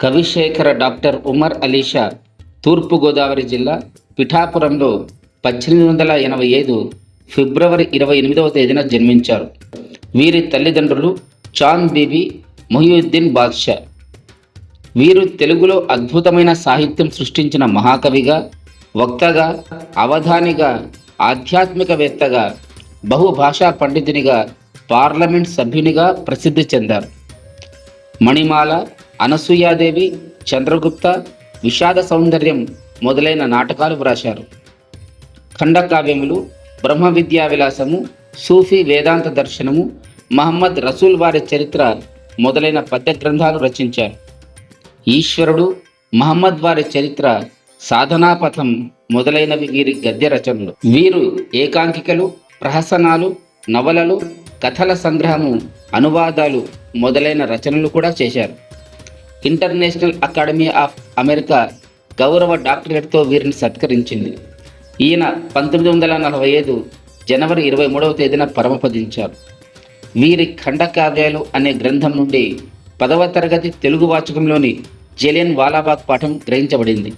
కవిశేఖర doctor Umar Alisha తూర్పుగోదావరి జిల్లా పిఠాపురంలో పద్దెనిమిది వందల ఎనభై ఐదు ఫిబ్రవరి ఇరవై ఎనిమిదవ తేదీన జన్మించారు. వీరి తల్లిదండ్రులు చాంద్ బీబీ మొహియుద్దీన్ బాద్షా. వీరు తెలుగులో అద్భుతమైన సాహిత్యం సృష్టించిన మహాకవిగా వక్తగా అవధానిగా ఆధ్యాత్మికవేత్తగా బహుభాషా పండితునిగా పార్లమెంట్ సభ్యునిగా ప్రసిద్ధి చెందారు. మణిమాల అనసూయాదేవి చంద్రగుప్త విషాద సౌందర్యం మొదలైన నాటకాలు వ్రాశారు. ఖండకావ్యములు బ్రహ్మ విద్యా విలాసము సూఫీ వేదాంత దర్శనము మహమ్మద్ రసూల్ వారి చరిత్ర మొదలైన పద్య గ్రంథాలు రచించారు. ఈశ్వరుడు మహమ్మద్ వారి చరిత్ర సాధనాపథం మొదలైనవి వీరి గద్య రచనలు. వీరు ఏకాంకికలు ప్రహసనాలు నవలలు కథల సంగ్రహము అనువాదాలు మొదలైన రచనలు కూడా చేశారు. ఇంటర్నేషనల్ అకాడమీ ఆఫ్ అమెరికా గౌరవ డాక్టరేట్తో వీరిని సత్కరించింది. ఈయన పంతొమ్మిది వందల నలభై ఐదు జనవరి ఇరవై మూడవ తేదీన పరమపదించారు. వీరి ఖండకావ్యాలు అనే గ్రంథం నుండి పదవ తరగతి తెలుగు వాచకంలోని జలియన్ వాలాబాగ్ పాఠం గ్రహించబడింది.